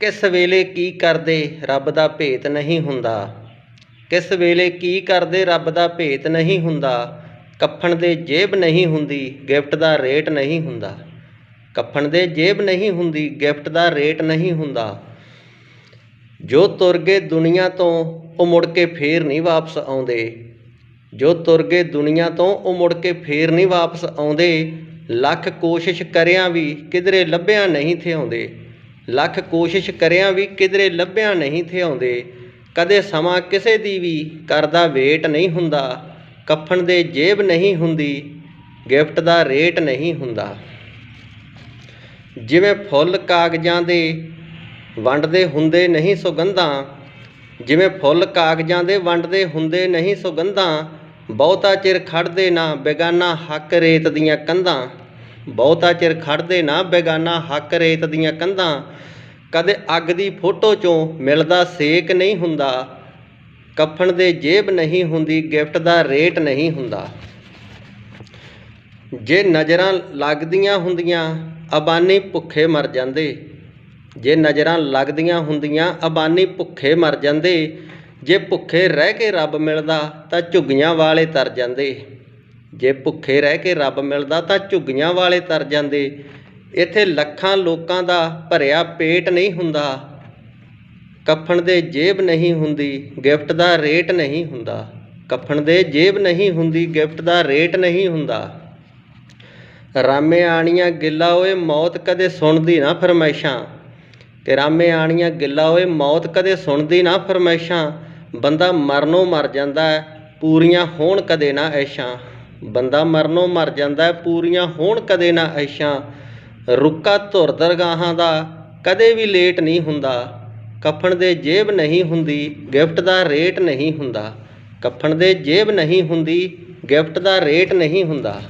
ਕਿਸ ਵੇਲੇ ਕੀ ਕਰਦੇ ਰੱਬ ਦਾ ਭੇਤ ਨਹੀਂ ਹੁੰਦਾ? ਕਿਸ ਵੇਲੇ ਕੀ ਕਰਦੇ ਰੱਬ ਦਾ ਭੇਤ ਨਹੀਂ ਹੁੰਦਾ? ਕੱਫਣ ਦੇ ਜੇਬ ਨਹੀਂ ਹੁੰਦੀ, ਗਿਫਟ ਦਾ ਰੇਟ ਨਹੀਂ ਹੁੰਦਾ। ਕੱਫਣ ਦੇ ਜੇਬ ਨਹੀਂ ਹੁੰਦੀ, ਗਿਫਟ ਦਾ ਰੇਟ ਨਹੀਂ ਹੁੰਦਾ। ਜੋ ਤੁਰ ਗਏ ਦੁਨੀਆ ਤੋਂ, ਉਹ ਮੁੜ ਕੇ ਫੇਰ ਨਹੀਂ ਵਾਪਸ ਆਉਂਦੇ। ਜੋ ਤੁਰ ਗਏ ਦੁਨੀਆ ਤੋਂ, ਉਹ ਮੁੜ ਕੇ ਫੇਰ ਨਹੀਂ ਵਾਪਸ ਆਉਂਦੇ। ਲੱਖ ਕੋਸ਼ਿਸ਼ ਕਰਿਆਂ ਵੀ ਕਿਧਰੇ ਲੱਭਿਆ ਨਹੀਂ ਥੇ ਆਉਂਦੇ ਲੱਖ ਕੋਸ਼ਿਸ਼ ਕਰਿਆ ਵੀ ਕਿਧਰੇ ਲੱਭਿਆ ਨਹੀਂ ਥਿਆਉਂਦੇ ਕਦੇ ਸਮਾਂ ਕਿਸੇ ਦੀ ਵੀ ਕਰਦਾ ਵੇਟ ਨਹੀਂ ਹੁੰਦਾ। ਕੱਫਣ ਦੇ ਜੇਬ ਨਹੀਂ ਹੁੰਦੀ, ਗਿਫਟ ਦਾ ਰੇਟ ਨਹੀਂ ਹੁੰਦਾ। ਜਿਵੇਂ ਫੁੱਲ ਕਾਗਜ਼ਾਂ ਦੇ ਵੰਡਦੇ ਹੁੰਦੇ ਨਹੀਂ ਸੁਗੰਧਾਂ, ਜਿਵੇਂ ਫੁੱਲ ਕਾਗਜ਼ਾਂ ਦੇ ਵੰਡਦੇ ਹੁੰਦੇ ਨਹੀਂ ਸੁਗੰਧਾਂ, ਬਹੁਤਾ ਚਿਰ ਖੜਦੇ ਨਾ ਬੇਗਾਨਾ ਹੱਕ ਰੇਤ ਦੀਆਂ ਕੰਧਾਂ। ਬਹੁਤਾ ਚਿਰ ਖੜਦੇ ਨਾ ਬੇਗਾਨਾ ਹੱਕ ਰੇਤ ਦੀਆਂ ਕੰਧਾਂ। ਕਦੇ ਅੱਗ ਦੀ ਫੋਟੋ ਚੋਂ ਮਿਲਦਾ ਸੇਕ ਨਹੀਂ ਹੁੰਦਾ। ਕੱਫਣ ਦੇ ਜੇਬ ਨਹੀਂ ਹੁੰਦੀ, ਗਿਫਟ ਦਾ ਰੇਟ ਨਹੀਂ ਹੁੰਦਾ। ਜੇ ਨਜ਼ਰਾਂ ਲੱਗਦੀਆਂ ਹੁੰਦੀਆਂ, ਅਬਾਨੀ ਭੁੱਖੇ ਮਰ ਜਾਂਦੇ। ਜੇ ਨਜ਼ਰਾਂ ਲੱਗਦੀਆਂ ਹੁੰਦੀਆਂ, ਅਬਾਨੀ ਭੁੱਖੇ ਮਰ ਜਾਂਦੇ। ਜੇ ਭੁੱਖੇ ਰਹਿ ਕੇ ਰੱਬ ਮਿਲਦਾ, ਤਾਂ ਝੁੱਗੀਆਂ ਵਾਲੇ ਤਰ ਜਾਂਦੇ। ਜੇ ਭੁੱਖੇ ਰਹਿ ਕੇ ਰੱਬ ਮਿਲਦਾ ਤਾਂ ਝੁੱਗੀਆਂ ਵਾਲੇ ਤਰ ਜਾਂਦੇ। ਇੱਥੇ ਲੱਖਾਂ ਲੋਕਾਂ ਦਾ ਭਰਿਆ ਪੇਟ ਨਹੀਂ ਹੁੰਦਾ। ਕੱਫਣ ਦੇ ਜੇਬ ਨਹੀਂ ਹੁੰਦੀ, ਗਿਫਟ ਦਾ ਰੇਟ ਨਹੀਂ ਹੁੰਦਾ। ਕੱਫਣ ਦੇ ਜੇਬ ਨਹੀਂ ਹੁੰਦੀ, ਗਿਫਟ ਦਾ ਰੇਟ ਨਹੀਂ ਹੁੰਦਾ। ਰਾਮੇ ਆਣੀਆਂ ਗਿੱਲਾ ਓਏ ਮੌਤ ਕਦੇ ਸੁਣਦੀ ਨਾ ਫਰਮਾਇਸ਼ਾਂ। ਕਿ ਰਾਮੇ ਆਣੀਆਂ ਗਿੱਲਾ ਓਏ ਮੌਤ ਕਦੇ ਸੁਣਦੀ ਨਾ ਫਰਮਾਇਸ਼ਾਂ। ਬੰਦਾ ਮਰਨੋਂ ਮਰ ਜਾਂਦਾ, ਪੂਰੀਆਂ ਹੋਣ ਕਦੇ ਨਾ ਐਸ਼ਾਂ। ਬੰਦਾ ਮਰਨੋਂ ਮਰ ਜਾਂਦਾ ਪੂਰੀਆਂ ਹੋਣ ਕਦੇ ਨਾ ਐਸ਼ਾਂ। ਰੁੱਕਾ ਧੁਰ ਦਰਗਾਹਾਂ ਦਾ ਕਦੇ ਵੀ ਲੇਟ ਨਹੀਂ ਹੁੰਦਾ। ਕੱਫਣ ਦੇ ਜੇਬ ਨਹੀਂ ਹੁੰਦੀ, ਗਿਫਟ ਦਾ ਰੇਟ ਨਹੀਂ ਹੁੰਦਾ। ਕੱਫਣ ਦੇ ਜੇਬ ਨਹੀਂ ਹੁੰਦੀ, ਗਿਫਟ ਦਾ ਰੇਟ ਨਹੀਂ ਹੁੰਦਾ।